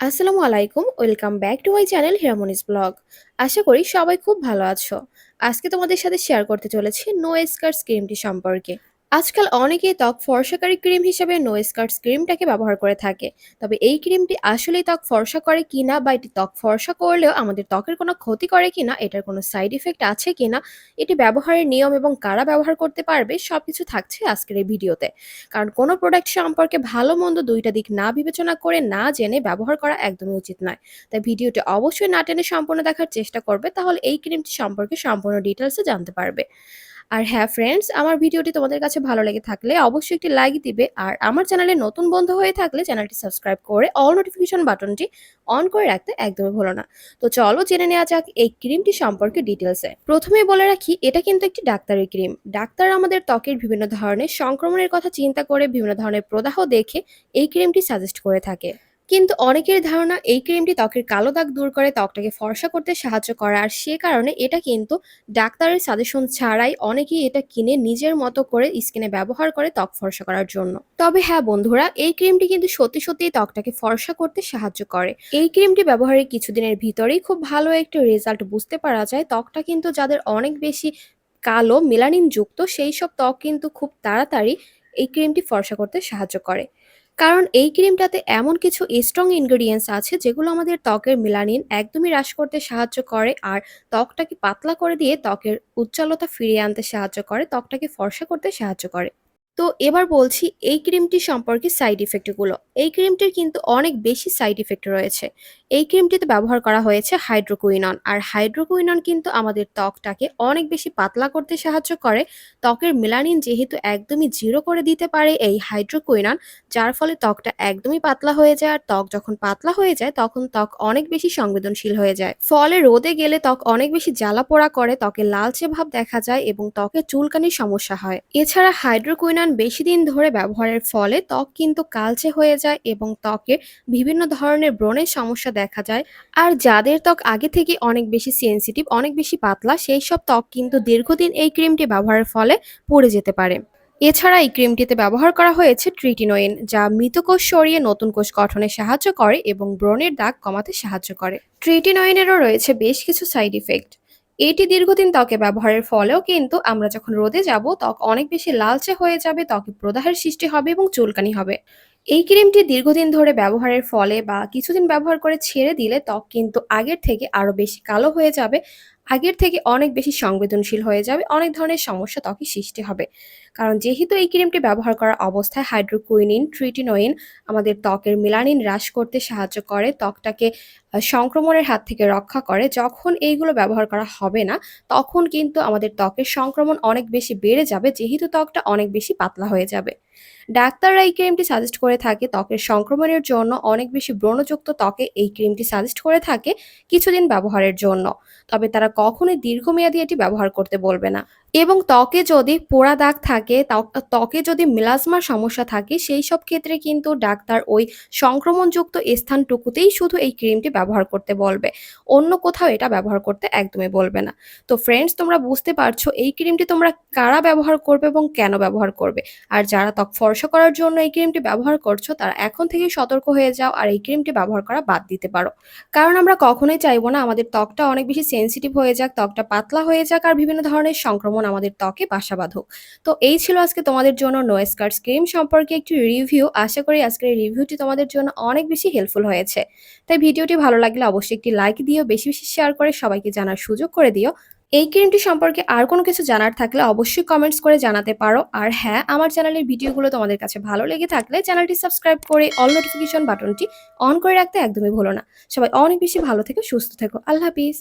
আসসালামু আলাইকুম, welcome back to my channel Hiramoni's vlog. আশা করি সবাই খুব ভালো আছো। আজকে তোমাদের সাথে শেয়ার করতে চলেছি নো এসকার ক্রিমটি সম্পর্কে। আজকাল অনেকেই ত্বক ফর্সাকারী ক্রিম হিসেবে নো স্কার্টস ক্রিমটাকে ব্যবহার করে থাকে। তবে এই ক্রিমটি আসলেই ত্বক ফর্সা করে কিনা বা এটি ত্বক ফর্সা করলেও আমাদের ত্বকের কোনো ক্ষতি করে কিনা, এটার কোনো সাইড ইফেক্ট আছে কিনা, এটি ব্যবহারের নিয়ম এবং কারা ব্যবহার করতে পারবে সব কিছু থাকছে আজকের এই ভিডিওতে। কারণ কোনো প্রোডাক্ট সম্পর্কে ভালো মন্দ দুইটা দিক না বিবেচনা করে না জেনে ব্যবহার করা একদমই উচিত নয়। তাই ভিডিওটি অবশ্যই না টেনে সম্পূর্ণ দেখার চেষ্টা করবে, তাহলে এই ক্রিমটি সম্পর্কে সম্পূর্ণ ডিটেলসে জানতে পারবে। আর হ্যাঁ ফ্রেন্ডস আমার ভিডিওটি তোমাদের কাছে ভালো লেগে থাকলে অবশ্যই একটি লাইক দিবে আর আমার চ্যানেলে নতুন বন্ধু হয়ে থাকলে চ্যানেলটি সাবস্ক্রাইব করে অল নোটিফিকেশন বাটনটি অন করে রাখতে একদমই ভুলো না। তো চলো জেনে নেওয়া যাক এই ক্রিমটি সম্পর্কে ডিটেলসে প্রথমে বলে রাখি, এটা কিন্তু একটি ডাক্তারি ক্রিম ডাক্তার আমাদের ত্বকের বিভিন্ন ধরনের সংক্রমণের কথা চিন্তা করে বিভিন্ন ধরনের প্রদাহ দেখে এই ক্রিমটি সাজেস্ট করে থাকে। কিন্তু অনেকের ধারণা এই ক্রিমটি ত্বকের কালো দাগ দূর করে, ত্বকটাকে ফর্সা করতে সাহায্য করে। আর সে কারণে এটা কিন্তু ডাক্তারের সাজেশন ছাড়াই অনেকেই এটা কিনে নিজের মতো করে স্কিনে ব্যবহার করে ত্বক ফর্সা করার জন্য। তবে হ্যাঁ বন্ধুরা, এই ক্রিমটি কিন্তু সত্যি সত্যিই ত্বকটাকে ফর্সা করতে সাহায্য করে। এই ক্রিমটি ব্যবহারের কিছুদিনের ভিতরেই খুব ভালো একটি রেজাল্ট বুঝতে পারা যায়। ত্বকটা কিন্তু যাদের অনেক বেশি কালো মেলানিন যুক্ত, সেই সব ত্বক কিন্তু খুব তাড়াতাড়ি এই ক্রিমটি ফর্সা করতে সাহায্য করে। কারণ এই ক্রিমটাতে এমন কিছু স্ট্রং ইনগ্রেডিয়েন্টস আছে যেগুলো আমাদের ত্বকের মিলানিন একদমই হ্রাস করতে সাহায্য করে আর ত্বকটাকে পাতলা করে দিয়ে ত্বকের উজ্জ্বলতা ফিরিয়ে আনতে সাহায্য করে, ত্বকটাকে ফর্সা করতে সাহায্য করে। তো এবার বলছি এই ক্রিমটি সম্পর্কে সাইড ইফেক্টগুলো এই ক্রিমটির কিন্তু অনেক বেশি সাইড ইফেক্ট রয়েছে। এই ক্রিমটিতে ব্যবহার করা হয়েছে হাইড্রোকুইনন, আর হাইড্রোকুইনন কিন্তু আমাদের ত্বকটাকে অনেক বেশি পাতলা করতে সাহায্য করে। ত্বকের মেলানিন যেহেতু একদমই জিরো করে দিতে পারে এই হাইড্রোকুইনন, যার ফলে ত্বকটা একদমই পাতলা হয়ে যায়, আর ত্বক যখন পাতলা হয়ে যায় তখন ত্বক অনেক বেশি সংবেদনশীল হয়ে যায়। ফলে রোদে গেলে ত্বক অনেক বেশি জ্বালা পোড়া করে, ত্বকে লালচে ভাব দেখা যায় এবং ত্বকে চুলকানির সমস্যা হয়। এছাড়া হাইড্রোকুইনন বেশি দিন ধরে ব্যবহারের ফলে ত্বক কিন্তু কালচে হয়ে যায়। এবং ত্বকে বিভিন্ন ধরনের ব্রণের সমস্যা দেখা যায়। আর যাদের ত্বক আগে থেকে অনেক বেশি সেনসিটিভ অনেক বেশি পাতলা, সেই সব ত্বক কিন্তু দীর্ঘদিন এই ক্রিমটি ব্যবহারের ফলে পড়ে যেতে পারে। এছাড়া এই ক্রিমটিতে ব্যবহার করা হয়েছে ট্রিটিনোইন যা মৃত কোষ সরিয়ে নতুন কোষ গঠনে সাহায্য করে এবং ব্রণের দাগ কমাতে সাহায্য করে। ট্রিটিনোইনেরও রয়েছে বেশ কিছু সাইড ইফেক্ট এটি দীর্ঘদিন ত্বকে ব্যবহারের ফলেও কিন্তু আমরা যখন রোদে যাব, ত্বক অনেক বেশি লালচে হয়ে যাবে, ত্বকে প্রদাহের সৃষ্টি হবে এবং চুলকানি হবে। এই ক্রিমটি দীর্ঘদিন ধরে ব্যবহারের ফলে বা কিছুদিন ব্যবহার করে ছেড়ে দিলে ত্বক কিন্তু আগের থেকে আরও বেশি কালো হয়ে যাবে আগের থেকে অনেক বেশি সংবেদনশীল হয়ে যাবে, অনেক ধরনের সমস্যা ত্বকে সৃষ্টি হবে। কারণ যেহেতু এই ক্রিমটি ব্যবহার করা অবস্থায় হাইড্রোকুইনিন, ট্রিটিনোইন আমাদের ত্বকের মেলানিন হ্রাস করতে সাহায্য করে, ত্বকটাকে সংক্রমণের হাত থেকে রক্ষা করে। যখন এইগুলো ব্যবহার করা হবে না, তখন কিন্তু আমাদের ত্বকের সংক্রমণ অনেক বেশি বেড়ে যাবে, যেহেতু ত্বকটা অনেক বেশি পাতলা হয়ে যাবে। ডাক্তাররা এই ক্রিমটি সাজেস্ট করে থাকে, ত্বকের সংক্রমণের জন্য অনেক বেশি ব্রণযুক্ত ত্বকে এই ক্রিমটি সাজেস্ট করে থাকে, কিছুদিন ব্যবহারের জন্য। তবে তারা কখনোই দীর্ঘমেয়াদী এটি ব্যবহার করতে বলবে না। এবং ত্বকে যদি পোড়া দাগ থাকে, ত্বক- যদি মিলাজমার সমস্যা থাকে, সেই সব ক্ষেত্রে কিন্তু ডাক্তার ওই সংক্রমণযুক্ত স্থানটুকুতেই শুধু এই ক্রিমটি ব্যবহার করতে বলবে। অন্য কোথাও এটা ব্যবহার করতে একদমই বলবে না। তো ফ্রেন্ডস তোমরা বুঝতে পারছ এই ক্রিমটি তোমরা কারা ব্যবহার করবে এবং কেন ব্যবহার করবে? আর যারা ত্বক ফর্সা করার জন্য এই ক্রিমটি ব্যবহার করছ, তারা এখন থেকেই সতর্ক হয়ে যাও আর এই ক্রিমটি ব্যবহার করা বাদ দিতে পারো। কারণ আমরা কখনোই চাইব না, আমাদের ত্বকটা অনেক বেশি সেনসিটিভ হয়ে যাক, ত্বকটা পাতলা হয়ে যাক আর বিভিন্ন ধরনের সংক্রমণ আমাদের ত্বকে বাসা বাঁধুক তো এই ছিল আজকে তোমাদের জন্য নো স্কার্টস ক্রিম সম্পর্কে একটি রিভিউ আশা করি আজকের এই রিভিউটি তোমাদের জন্য অনেক বেশি হেল্পফুল হয়েছে। তাই ভিডিওটি ভালো লাগলে অবশ্যই একটি লাইক দিও, বেশি বেশি শেয়ার করে সবাইকে জানার সুযোগ করে দিও। এই ক্রিমটি সম্পর্কে আর কোনো কিছু জানার থাকলে অবশ্যই কমেন্টস করে জানাতে পারো। আর হ্যাঁ আমার চ্যানেলের ভিডিওগুলো তোমাদের কাছে ভালো লেগে থাকলে চ্যানেলটি সাবস্ক্রাইব করে অল নোটিফিকেশন বাটনটি অন করে রাখতে একদমই ভুলো না। সবাই অনেক বেশি ভালো থেকো, সুস্থ থেকো। আল্লাহ হাফিজ।